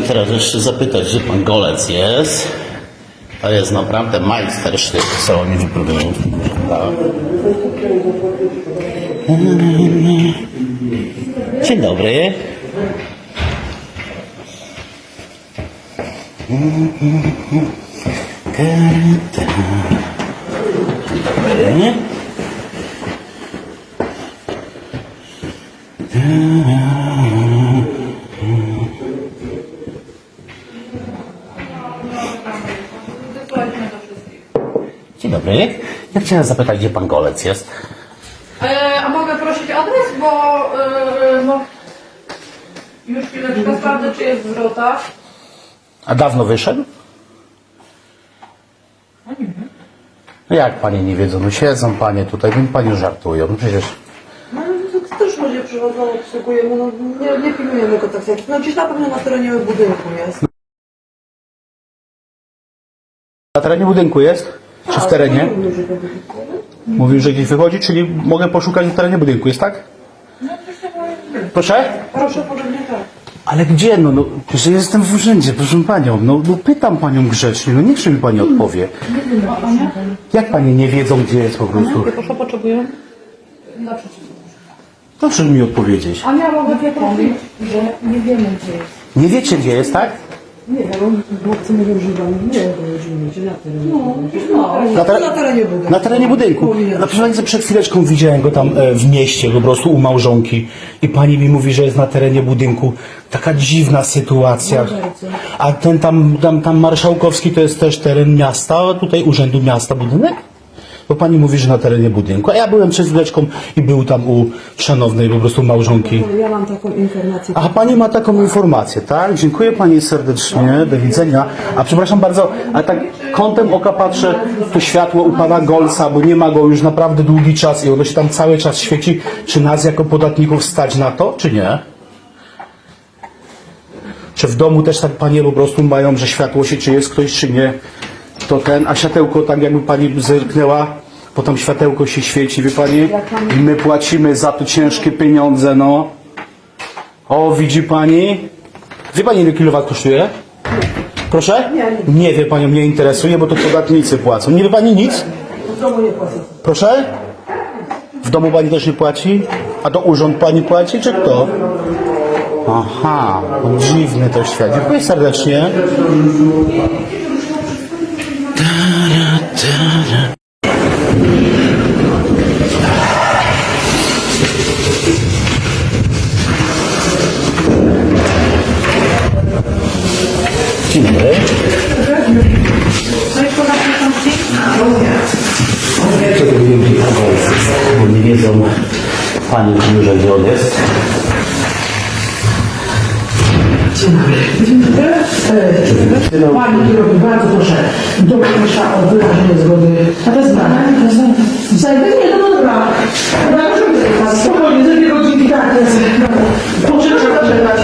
Teraz jeszcze zapytać, gdzie pan Golec jest. To jest naprawdę majstersztyk, co oni wypróbują. Tak. Dzień. Dobry. Dzień dobry. Ja chciałem zapytać, gdzie pan Golec jest. E, a mogę prosić adres, bo e, no, już chwileczkę sprawdzę, czy jest zwrota. A dawno wyszedł? No jak panie nie wiedzą? No siedzą panie tutaj, no panie żartują. No przecież No ale to też ludzie przychodzą, obsługujemy, no nie, nie pilnujemy go tak jak... No gdzieś na pewno na terenie budynku jest. na terenie budynku jest? Czy w terenie? Mówił, że gdzieś wychodzi, czyli mogę poszukać w terenie budynku, jest tak? Proszę? Proszę porządnie tak. Ale gdzie? No, no przecież jestem w urzędzie, proszę panią. No, no pytam panią grzecznie, no niech mi pani odpowie. Jak panie nie wiedzą, gdzie jest po prostu? Proszę, potrzebuję. Naprzeciw. Proszę mi odpowiedzieć. Ania, mogę cię prosić, że nie wiemy, gdzie jest. Nie wiecie, gdzie jest, tak? Nie wiem, chłopcy mówią, że wam nie dołożymy się na terenie. No, Na, ter- Na terenie budynku. Na terenie budynku. No proszę Państwa, przed chwileczką widziałem go tam e, w mieście, po prostu u małżonki. I pani mi mówi, że jest na terenie budynku. Taka dziwna sytuacja. A ten tam, tam, tam marszałkowski to jest też teren miasta, a tutaj urzędu miasta budynek? Bo pani mówi, że na terenie budynku. A ja byłem przed chwileczką i był tam u szanownej po prostu małżonki. Ja mam taką informację. A pani ma taką informację, tak? Dziękuję pani serdecznie, do widzenia. A przepraszam bardzo, a tak kątem oka patrzę, to światło u pana Golca, bo nie ma go już naprawdę długi czas i ono się tam cały czas świeci. Czy nas jako podatników stać na to, czy nie? Czy w domu też tak panie po prostu mają, że światło się, czy jest ktoś, czy nie? To ten, a światełko tak jakby pani zerknęła, bo tam światełko się świeci, wie pani? I my płacimy za to ciężkie pieniądze, no. O, widzi pani? Wie pani ile kilowat kosztuje? Proszę? Nie, Nie wie panią, mnie interesuje, bo to podatnicy płacą. Nie wie pani nic? W domu nie płacę. Proszę? W domu pani też nie płaci? A to urząd pani płaci, czy kto? Aha, dziwny to świat. Dziękuję serdecznie. Dzień dobry. Co to będzie bo nie wiedzą pani w biurze, gdzie on jest. Pani kierownik, bardzo proszę, do komisarza o wyrażenie zgody na wezwanie. Zajmę nie, no dobra. Dobra. Spokojnie, za dwie godzinki, tak, jest. Poczekaj, poczekać.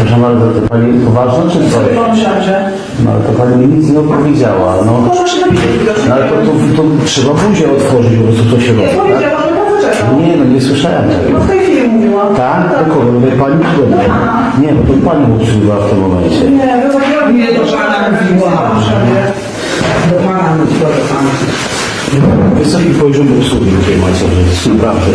Proszę bardzo, to pani poważna czy co? Komisarze. No ale to pani mi nic nie opowiedziała. No, widocznie. no ale to, to, to trzeba buzię otworzyć, po prostu co się robi, tak? Że zaczeka. Nie, no nie słyszałem No tego. Mówiłam. Tak? Do kogo? Do pani czy do mnie? Nie, bo to pani obsługiwała w tym momencie. Nie, była nie do pana mówiła. Do pana mówiła, do pana. Wysoki poziom obsługi tutaj macie, że naprawdę.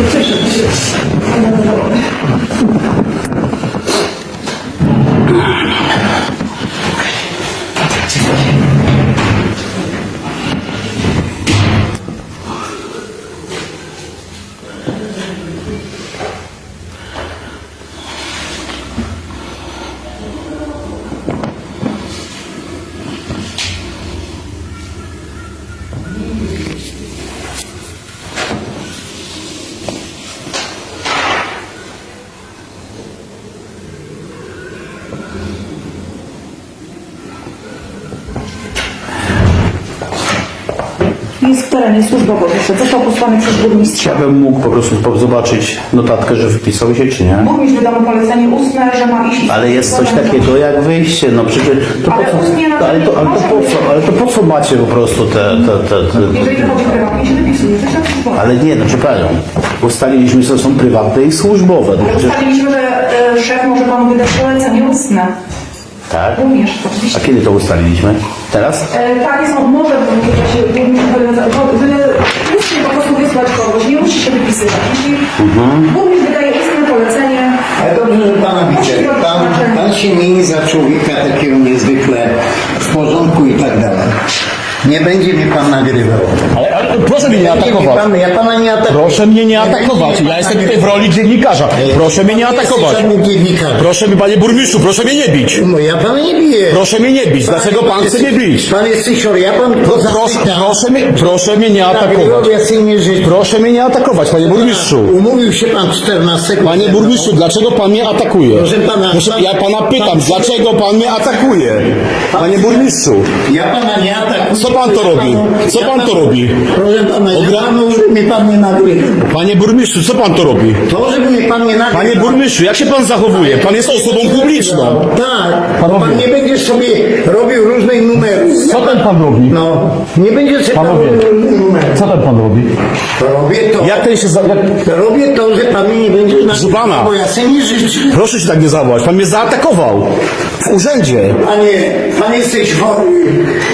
Thank you. Jest w terenie służbowo, proszę. Został posłany przez burmistrza. Ja bym mógł po prostu zobaczyć notatkę, że wypisał się, czy nie? Burmistrz wydał mu polecenie ustne, że ma iść... Ale jest coś takiego jak wyjście, no przecież to po Ale ustnie na co, ale to, ale to po co, ale to po co macie po prostu te, te, te, te Jeżeli wychodzi prywatnie, się wypisuje. To jest służbowe. ale nie, no czekają. Ustaliliśmy, że są prywatne i służbowe. No przecież, Ustaliliśmy, że e, szef może panu wydać polecenie ustne. tak? A oczywiście. kiedy to ustaliliśmy? Teraz? E, takie są, może wydać się po prostu wysłać kogoś, nie musi się wypisywać. Jeśli burmistrz wydaje ustne polecenie, Ale dobrze, że pana widzę. Pan, pan się mieni za człowieka takiego niezwykle w porządku i tak dalej. Nie będzie mnie pan nagrywał. Ale, ale proszę mnie nie Będzie mnie Pan, ja pana nie atakuję. Proszę mnie nie będzie atakować. Ja jestem tutaj w nagrywał. roli dziennikarza. Proszę mnie nie Pan atakować. żadnym dziennikarzem. Proszę mi, panie burmistrzu, proszę mnie nie bić. No ja pana nie biję. Proszę mnie nie bić. Dlaczego pan chce mnie bić? Pan jest chory, ja pan poza Proszę, proszę, mnie, proszę mnie nie atakować. Nagrywał, ja sobie nie życzę. Proszę mnie nie atakować, panie burmistrzu. Umówił się pan 14 Panie burmistrzu, dlaczego pan mnie atakuje? Proszę pana, Proszę, ja pana pytam, dlaczego pan mnie atakuje? Panie burmistrzu, Ja pana nie atakuję. Co pan to robi? Co pan to robi? Proszę pana, ja Ogra- panu, że mnie pan nie nagrywa. panie burmistrzu, co pan to robi? To, żeby mnie pan nie nagrywał. Panie burmistrzu, jak się pan zachowuje? Pan jest osobą publiczną. Tak, Panowie. pan nie będzie sobie robił różnych numerów. Co ten pan robi? No, nie będzie sobie Panowie. robił różnych numerów. Co ten pan robi? Robię to, Jak ten się za... jak... robię to, że pan mnie nie będzie Proszę pana. nagrywał, bo ja sobie nie życzę. Proszę się tak nie zawołać, pan mnie zaatakował. W urzędzie. Panie, pan jesteś chory.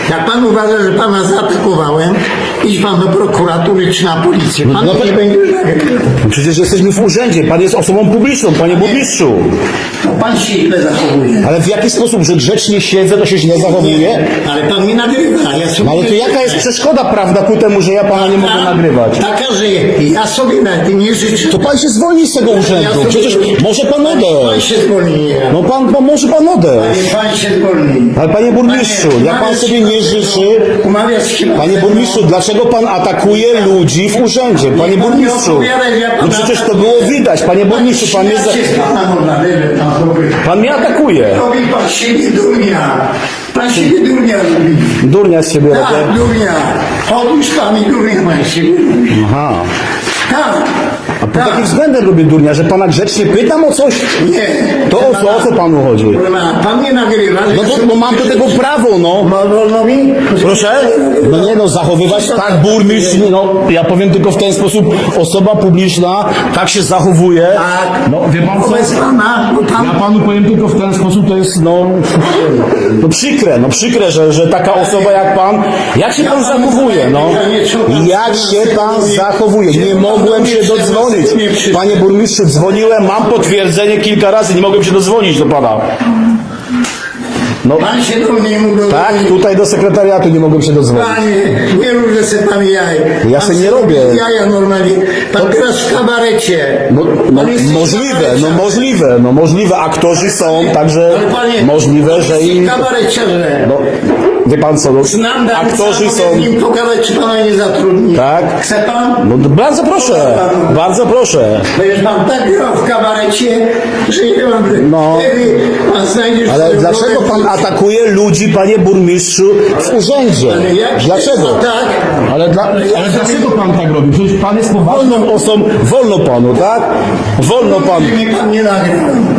Jak pan uważa, że pana zaatakowałem, idź pan do prokuratury czy na policję. Pan No nie będzie nagrywał. Przecież jesteśmy w urzędzie, pan jest osobą publiczną, panie burmistrzu. No, pan się źle zachowuje. Ale w jaki sposób, że grzecznie siedzę, to się źle zachowuje? Ale pan mnie nagrywa. Ja sobie No ale to jaka jest przeszkoda prawda ku temu, że ja pana nie mogę nagrywać? Taka, że ja sobie nawet nie życzę. To pan się zwolni z tego urzędu. Przecież może pan Pan odejść. się zwolni. No pan, pan może pan odejść. Pan się zwolni. Ale panie burmistrzu, jak pan sobie nie życzy, Umawiasz się na Panie burmistrzu, dlaczego pan atakuje ludzi w urzędzie? Panie Pan nie burmistrzu, no przecież to było widać. Panie burmistrzu, pan mnie, za... Ja się z pana można wybrać, pan mnie atakuje. Robi pan siebie durnia. Pan siebie durnia robi. Durnia z siebie Tak, robię. durnia. Otóż pan i pan robi. Aha. Tak. A pod jakim względem robię durnia? Że pana grzecznie pytam o coś? Nie. To o co, o co panu chodzi? Pan mnie nagrywa. No to bo mam do tego prawo, no. Ma wolno mi? Proszę? No nie no, zachowywać tak burmistrz, no ja powiem tylko w ten sposób, osoba publiczna tak się zachowuje. Tak. No wie pan co? Wobec pana, bo pan... Ja panu powiem tylko w ten sposób, to jest no, no przykre, no przykre, że, że taka osoba jak pan, jak się pan zachowuje, no, jak się pan zachowuje, nie mogłem się dodzwonić. Panie burmistrzu, dzwoniłem, mam potwierdzenie kilka razy, nie mogłem się dodzwonić do pana. No, Pan się do mnie mógł do tak, tutaj do sekretariatu nie mogłem się dodzwonić. Panie, nie rób, że se pan jaj. Ja se nie robi robię. Jaja normalnie. Pan grasz w kabarecie. No, no Pan możliwe, no kabareciarzem. możliwe, no możliwe, aktorzy są, także Ale panie, możliwe, że pan i... kabareciarze. No, wie pan co, no, Znam Dawida, aktorzy mogę są... z nim pogadać, czy pana nie zatrudni. Tak. Chce pan? No to bardzo proszę, bardzo proszę. Będziesz pan tak grał w kabarecie, że nie mam... No. Wtedy pan znajdziesz... Ale swoją dlaczego drogę. pan atakuje ludzi, panie burmistrzu, w urzędzie? Dlaczego? Tak. Ale, dla, ale dlaczego pan tak robi? Przecież pan jest poważną osobą, wolno panu, tak? Wolno panu.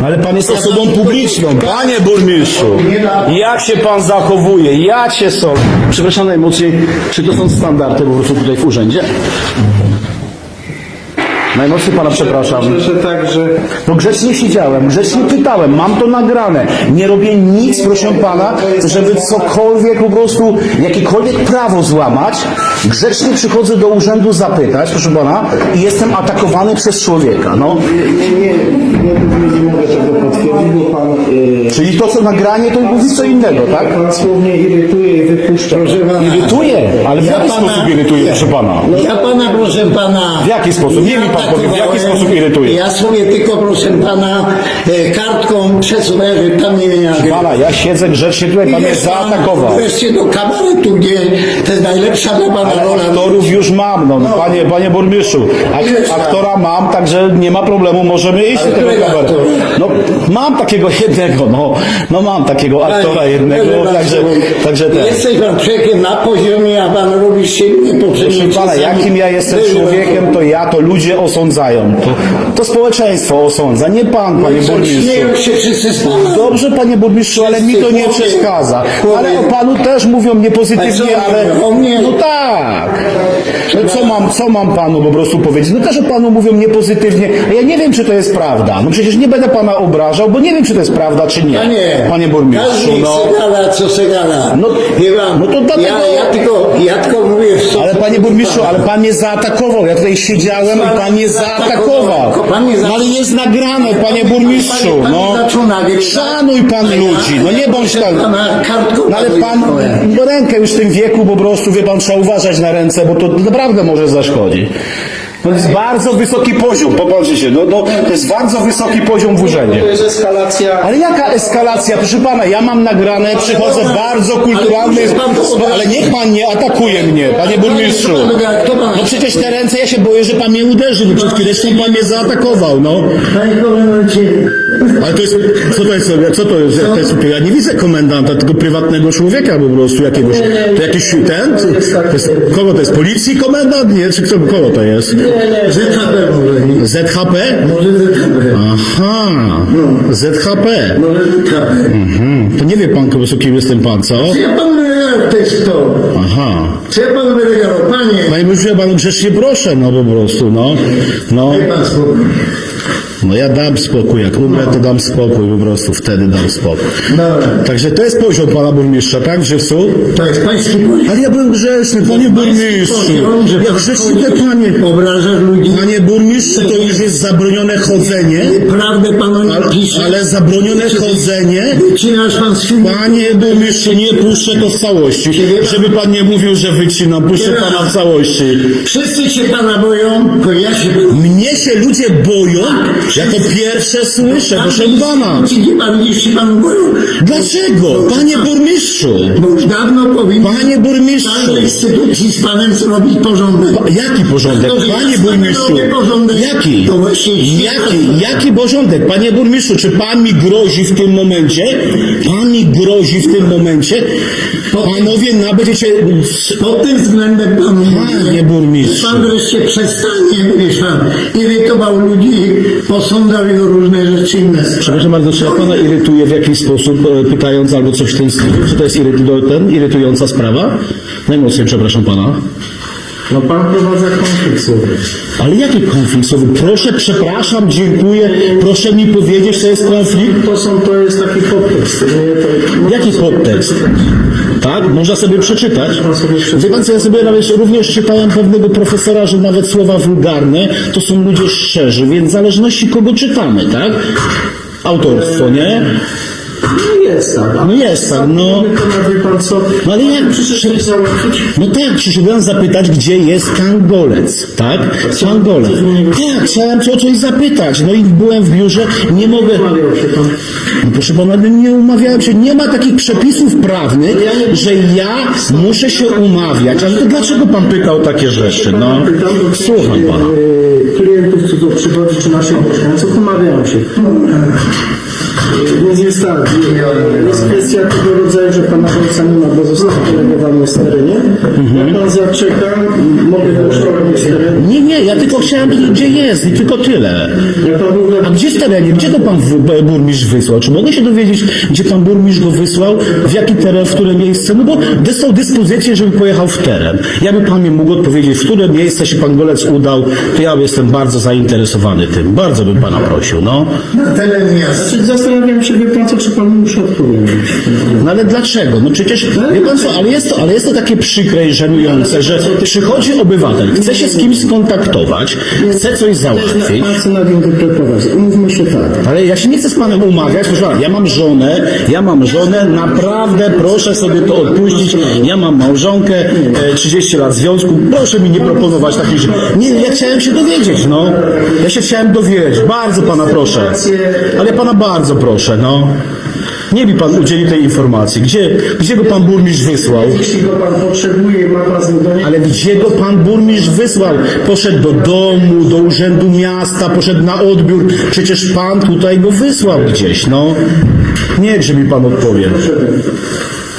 Ale pan jest osobą publiczną, panie burmistrzu. Jak się pan zachowuje? Jak się są? Przepraszam najmocniej, czy to są standardy po prostu tutaj w urzędzie? Najmocniej pana przepraszam. że tak, że No grzecznie siedziałem, grzecznie pytałem, mam to nagrane. Nie robię nic, proszę pana, żeby cokolwiek po prostu, jakiekolwiek prawo złamać. Grzecznie przychodzę do urzędu zapytać, proszę pana, i jestem atakowany przez człowieka. No. nie, nie, nie, nie mogę tego potwierdzić, bo pan, yy, Czyli to, co nagranie, to mówi co innego, tak? pan słownie irytuje i wypuszcza. Proszę pana. Irytuje, ale w Ja jaki pana- sposób irytuje, proszę pana? Ja pana, proszę pana. W jaki sposób? Nie mi pan powie, w jaki sposób irytuje? Ja sobie tylko, proszę pana, e, kartką przesunąłem, żeby pan mnie nie nagrywał. Pana, ja siedzę grzecznie tutaj, pan mnie pan zaatakował. Wreszcie do kabaretu, gdzie to jest najlepsza dla pana Ale rola. aktorów już mam, no, panie, panie burmistrzu. Ileż Ak- tam? aktora mam, także nie ma problemu, możemy iść Ale do tego którego kabaretu. aktora? No, mam takiego jednego, no. no, no mam takiego aktora Panie, jednego, proszę także, bardzo, także ten. Jesteś pan człowiekiem na poziomie, a pan robi się niepotrzebnie. Proszę pana, jakim ja jestem człowiekiem, to ja, to ludzie osądzają. To, to społeczeństwo osądza, nie pan, panie burmistrzu. Śmieją się wszyscy z pana. Dobrze, panie burmistrzu, ale mi to nie przeszkadza. Ale o panu też mówią niepozytywnie, ale... mówią? O mnie? No tak. No co mam, co mam panu po prostu powiedzieć? No też o panu mówią niepozytywnie, a ja nie wiem, czy to jest prawda. No przecież nie będę pana obrażał, bo nie wiem, czy to jest prawda, czy nie. Panie, Panie burmistrzu, każdy no. gada, co se gada. No, Wie pan, no to dlatego- ja, ja, tylko, ja tylko mówię w stosunku panie burmistrzu, ale pan mnie zaatakował. Ja tutaj siedziałem i pan mnie zaatakował. Pan mnie za- No ale jest nagrane, panie burmistrzu. No. Szanuj pan ludzi. No nie bądź tak. No ale pan, rękę już w tym wieku po prostu, wie pan, trzeba uważać na ręce, bo to naprawdę może zaszkodzić. To jest bardzo wysoki poziom, popatrzcie się, no, no, to jest bardzo wysoki poziom w urzędzie. To jest eskalacja. Ale jaka eskalacja, proszę pana, ja mam nagrane, przychodzę w bardzo kulturalny, Ale niech pan nie atakuje mnie, panie burmistrzu. No przecież te ręce, ja się boję, że pan mnie uderzy, bo przed chwileczką pan mnie zaatakował, no. Ale to jest, co to jest, co to jest, to jest ja nie widzę komendanta, tylko prywatnego człowieka po prostu jakiegoś, to jakiś ten, to jest, kogo to jest, policji komendant, nie, czy kto, kogo to jest? ZHP może. ZHP? Może ZHP. Aha, ZHP. Może ZHP. Mhm. To nie wie pan, prostu kim jest ten pan, co? Czy ja panu gadał, to? Aha. Czy ja panu gadał, panie? Panie burmistrzu, ja panu grzecznie proszę, no po prostu, no. No, Daj pan spokój. No ja dam spokój, jak umrę, to dam spokój, po prostu wtedy dam spokój. Dobra. Także to jest poziom pana burmistrza, tak, Żywcu? To jest pański poziom. Ale ja byłem grzeczny, panie burmistrzu. Ja grzeczny, panie. Obrażasz ludzi. Panie burmistrzu, to już jest zabronione chodzenie, Prawdę panu nie ale, pisze. ale zabronione chodzenie Wycinasz pan z filmu. Panie burmistrzu, nie puszczę to w całości. Żeby pan nie mówił, że wycinam, puszczę pana w całości. Wszyscy się pana boją, to ja się boję. Mnie się ludzie boją? Ja to pierwsze słyszę, proszę pana. Gdzie pan się panu boją? Dlaczego? Panie burmistrzu. Bo już dawno powinien Panie burmistrzu. każdej instytucji z panem zrobić porządek. Jaki porządek? No, że Panie ja z panem burmistrzu. robię porządek. Jaki? To właśnie Jaki, jaki porządek? Panie burmistrzu, czy pan mi grozi w tym momencie? Pan mi grozi w tym momencie? Panowie, na będziecie... Pod tym względem panu Panie burmistrzu. Pan wreszcie przestanie, wiesz pan, irytował ludzi, posądzał ich o różne rzeczy inne. Przepraszam bardzo, czy ja pana irytuje w jakiś sposób, e, pytając albo coś w ten stylu? Czy to jest irytu- ten, irytująca sprawa? Najmocniej przepraszam pana. No pan prowadza konflikt słowy. Ale jaki konflikt słowy? Proszę, przepraszam, dziękuję, proszę mi powiedzieć, to jest konflikt? To są, to jest taki podtekst. Nie, to, Jaki podtekst? Tak? Można sobie przeczytać. Wie pan co, ja sobie nawet również czytałem pewnego profesora, że nawet słowa wulgarne to są ludzie szczerzy, więc w zależności kogo czytamy, tak? Autorstwo, nie? No jest tak. No jest tak, no. To wie pan co? No ale jak Przyszedłeś załatwić? No tak, przyszedłem zapytać, gdzie jest kangolec, tak? Kangolec. Tak, chciałem cię o coś zapytać. No i byłem w biurze, nie mogę... Umawiał się pan. No proszę pana, no nie umawiałem się, nie ma takich przepisów prawnych, że ja muszę się umawiać. Ale to dlaczego pan pytał takie rzeczy? No, Pytam, słucham pana. e, klientów, co tu przychodzi, czy naszych mieszkańców, umawiają się. Więc jest tak, jest kwestia tego rodzaju, że pana ojca nie ma, bo został delegowany w terenie. Jak pan zaczeka, mogę go. Nie, nie, ja tylko chciałem wiedzieć, gdzie jest i tylko tyle. A gdzie w terenie? Gdzie to pan burmistrz wysłał? Czy mogę się dowiedzieć, gdzie pan burmistrz go wysłał? W jaki teren, w które miejsce? No bo dostał dyspozycję, żeby pojechał w teren. Jakby pan mi mógł odpowiedzieć, w które miejsce się pan Golec udał, to ja jestem bardzo zainteresowany tym. Bardzo bym pana prosił, no. Na teren. Znaczy, Zastanawiam się, wie pan co, czy pan muszę odpowiedzieć. No ale dlaczego? No przecież, wie pan co, ale jest to, ale jest to takie przykre i żenujące, że przychodzi obywatel, chce się z kimś skontaktować, chce coś załatwić, Pan chce nad nią wypreparować. Umówmy się tak. Ale ja się nie chcę z panem umawiać, proszę pana, ja mam żonę, ja mam żonę, naprawdę proszę sobie to odpuścić, ja mam małżonkę, e, 30 lat związku, proszę mi nie proponować takich rzeczy. Nie, ja chciałem się dowiedzieć, no. Ja się chciałem dowiedzieć, bardzo pana proszę. Ale pana bardzo proszę, no. Nie mi pan udzieli tej informacji. Gdzie, gdzie go pan burmistrz wysłał? Jeśli go pan potrzebuje, ma pan. Ale gdzie go pan burmistrz wysłał? Poszedł do domu, do urzędu miasta, poszedł na odbiór. Przecież pan tutaj go wysłał gdzieś, no. Niechże mi pan odpowie.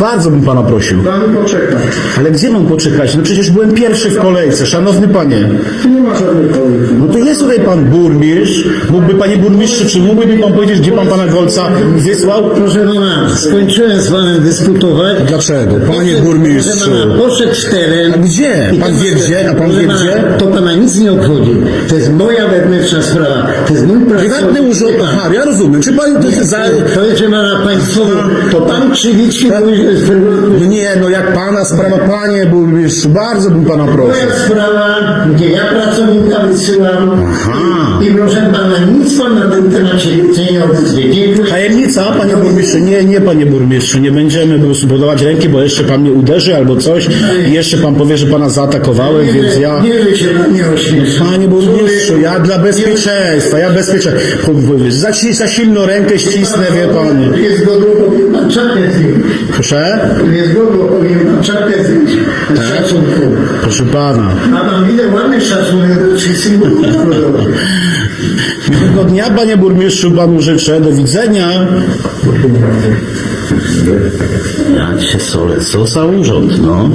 Bardzo bym pana prosił. Pan poczeka. Ale gdzie mam poczekać? No przecież byłem pierwszy w kolejce, szanowny panie. Tu nie ma żadnych kolejek. No to jest tutaj pan burmistrz. Mógłby, panie burmistrzu, czy mógłby mi pan powiedzieć, gdzie pan pana Golca wysłał? Proszę pana, skończyłem z panem dyskutować. Dlaczego? Panie burmistrzu. Proszę pana, poszedł w teren. A gdzie? I Pan to- wie gdzie? A pan Proszę wie pana, gdzie? To pana nic nie obchodzi. To jest moja wewnętrzna sprawa. To jest mój Prywatny pracownik. urząd. Aha, ja rozumiem. Czy pan to za... To jest, pana państwowo. To pan Krzywicki mówi, że No nie, no jak pana sprawa, panie burmistrzu, bardzo bym pana prosił. moja sprawa, gdzie ja pracownika wysyłam. Aha. I, proszę pana, nic pan na ten temat się nie obudzi. Dziękuję. Tajemnica, panie burmistrzu? Nie, nie, panie burmistrzu, nie będziemy po prostu podawać ręki, bo jeszcze pan mnie uderzy albo coś i jeszcze pan powie, że pana zaatakowałem, więc ja... Nie wiem, się pan nie ośmiesza. Panie burmistrzu, ja dla bezpieczeństwa, ja bezpieczeństwa. Za, za silno rękę ścisnę, wie pan. Jest godło, czapkę zdjąć. Proszę? Jest godło, czapkę zdjąć. Z szacunku. Proszę pana. Ma pan widzę ładny szacunek ludzi. Miłego dnia, panie burmistrzu, panu życzę. Do widzenia. Ja się solę, co za urząd, no.